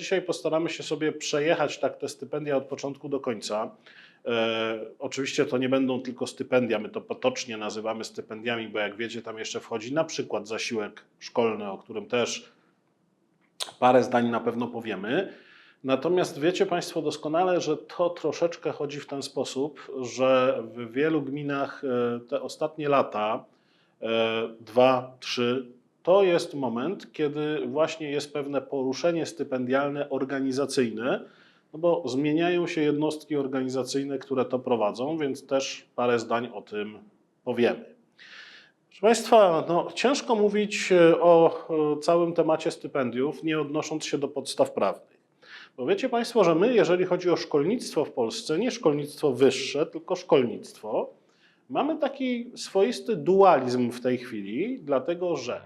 dzisiaj postaramy się sobie przejechać tak te stypendia od początku do końca. E, oczywiście to nie będą tylko stypendia, my to potocznie nazywamy stypendiami, bo jak wiecie, tam jeszcze wchodzi na przykład zasiłek szkolny, o którym też parę zdań na pewno powiemy. Natomiast wiecie Państwo doskonale, że to troszeczkę chodzi w ten sposób, że w wielu gminach e, te ostatnie lata, e, dwa, trzy, to jest moment, kiedy właśnie jest pewne poruszenie stypendialne organizacyjne, no bo zmieniają się jednostki organizacyjne, które to prowadzą, więc też parę zdań o tym powiemy. Proszę Państwa, no, ciężko mówić e, o e, całym temacie stypendiów, nie odnosząc się do podstaw prawnych. Bo wiecie Państwo, że my, jeżeli chodzi o szkolnictwo w Polsce, nie szkolnictwo wyższe, tylko szkolnictwo, mamy taki swoisty dualizm w tej chwili, dlatego że